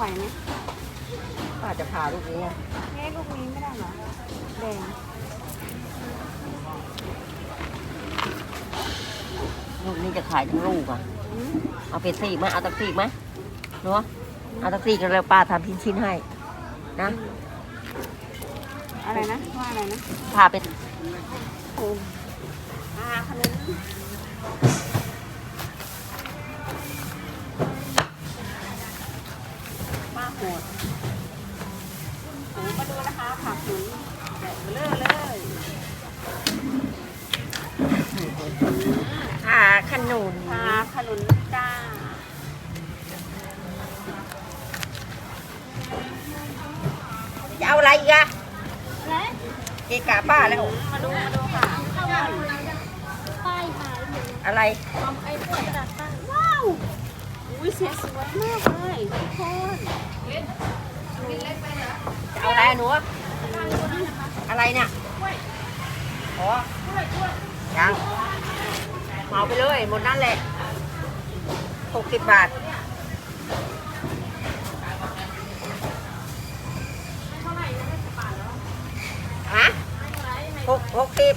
ไหวไหมป้าจะพาลูกนี้ไงเอ๊ะลูกนี้ไม่ได้เหรอแดงลูกนี้จะขายทั้งลูกอะอืมเอาเป็นสี่ไหมเอาตักสี่ไหมเนาะเอาตักสี่กันแล้วป้าทำชิ้นชิ้นๆให้ นะ อะไรนะ ว่าอะไรนะพาเป็นโอ้อาขนม ป้าโหดโอ้มาดูนะคะผักหนุนแดดเบลอเลยพาขนุนพาขนุนจ้าจะเอาอะไรอีกอะเกะกะป้าแล้ว มาดูมาดูค่ะป้ายหายหมดอะไรเอาไอ้พวกกระดาษป้ายว้าว อุ้ยเสียสวยมากเลยทุกคนจะเอาอะไรอะหนูอะไรเนี่ยอ๋อยังเหมาไปเลย หมดนั่นแหละหกสิบบาทฮะหกหกสิบ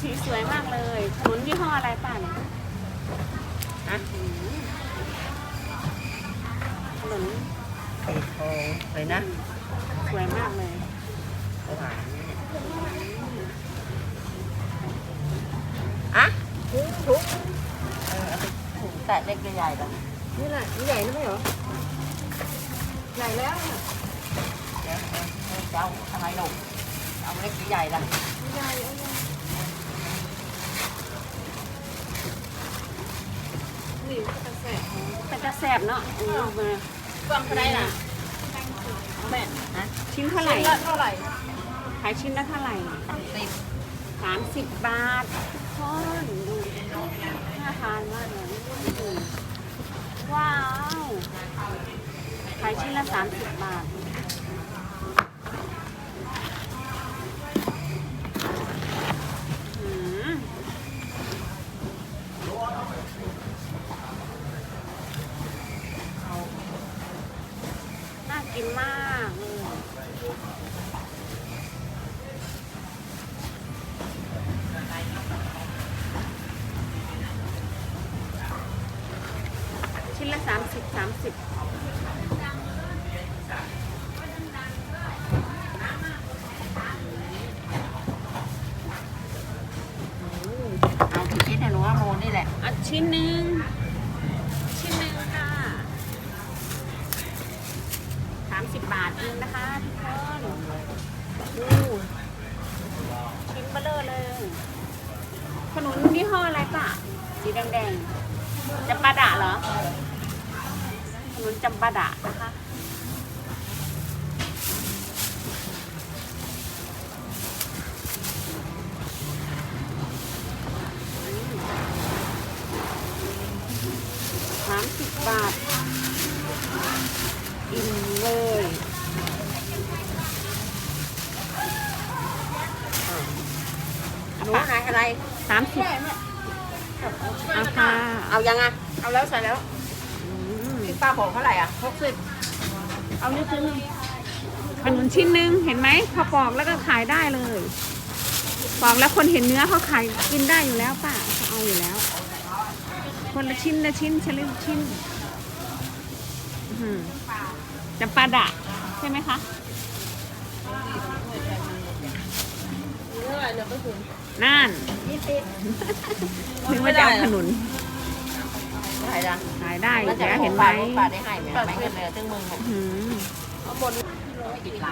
สีสวยมากเลยขนุนยี่ห้ออะไรป่ะเนี่ยฮะอืมขนุนสีทองเลยนะสวยมากเลยหวานอะถุงถุงเออเอาไปถุงแตะเล็กใหญ่ๆแบบนี่แหละนี่ใหญ่นะไม่เหรอใหญ่แล้วเนี่ยเดี๋ยวเดี๋ยวเดี๋ยวจะเอาอะไรหนูเอาเล็กหรือใหญ่ล่ะใหญ่ เอาใหญ่นี่เป็นตะแสบเป็นตะแสบเนาะอืมเอามากล่องเท่าไหรล่ะแม่นะชิ้นเท่าไหร่ละเท่าไหร่ขายชิ้นละเท่าไหร่สิบสามสิบบาททุกคนดูน่าทานมากเลยอืมว้าว ขายชิ้นละสามสิบบาท อืมน่า กินมากเลยชิ้นละสามสิบสามสิบเอากี่ชิ้นนะหนูว่าโมนี่แหละอะชิ้นหนึ่ง 30 บาทเองนะคะทุกคนดูชิ้นเบลเลอร์เลย ขนุนนี่ห้ออะไรปะสีแดงๆจำปาดะเหรอ ขนุนจำปาดะนะคะสามสิบบาท อะไร สามสิบเอาค่ะเอายังอะเอาแล้วใส่แล้วอืมพี่ป้าบอกเท่าไหร่อะหกสิบเอานี่ชิ้นหนึงขนุนชิ้นหนึ่งเห็นไหมพอปอกแล้วก็ขายได้เลยปอกแล้วคนเห็นเนื้อเขาขายกินได้อยู่แล้วป้าเขาเอาอยู่แล้ว คนละชิ้นละชิ้นชิ้นละชิ้นอื้อหือจำปาดะใช่ไหมคะเท่าไหร่เหลือไปถึง นั่นยี่สิบนึกว่าจะเอาขนุนเท่าไหร่ล่ะขายได้อแล้วยู่จะแล้วเห็เห็นนไหไหมมป้าได้ให้ไหมไม่เงินเลยตึ้งมึงอื้อหือ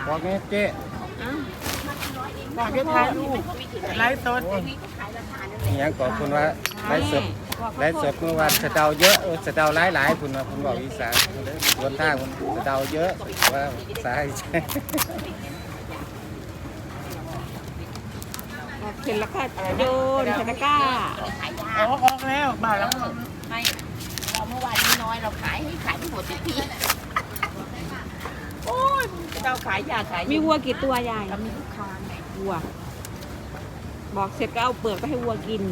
บอกไงเจ๊อ้าวก่อนจะถ่ายรูปไลฟ์สดเนี่ยขอบคุณว่าไลฟ์สดไลฟ์สดเมื่อวานสะเดาเยอะเออสะเดาหลายหลายๆคุณว่าคุณบอกอีสานเลยบนทางคุณสะเดาเยอะว่าสายใช่ เห็นแล้วก็โยนใส่ตะกร้าออกออกแล้วบ่ายแล้วไม่เราเมื่อวานนี้น้อยเราขายให้ขายไม่หมดสักทีโอ้ยเราขายยาขายมีวัวกี่ตัวยายเรามีลูกค้าไงวัว บอกเสร็จก็เอาเปลือกไปให้วัวกิน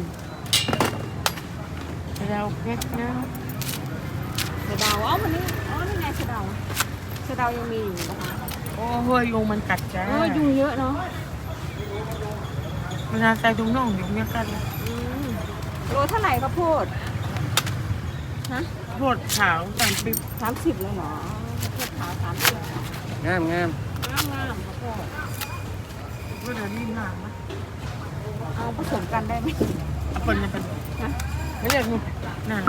เเราเพชรนะสะเดาอ๋อวันนี้อ๋อนี่ไงสะเดาสะเดายังมีอยู่นะคะโอ้เฮ้ยยุงมันกัดจ้าเออยุงเยอะเนาะ เวลาใส่ถุงน่องยุงเนี่ยกัดเลยอืมโลเท่าไหร่ข้าวโพดฮะโทษขาวแต่ปิ๊บสามสิบเลยเหรอข้าวโพดขาวสามสิบงามงามงามงามข้าวโพดเพื่อนนี่หนานะเอาผสมกันได้ไหมเอาคนมาเป็นฮะไม่เรียกหนูหนา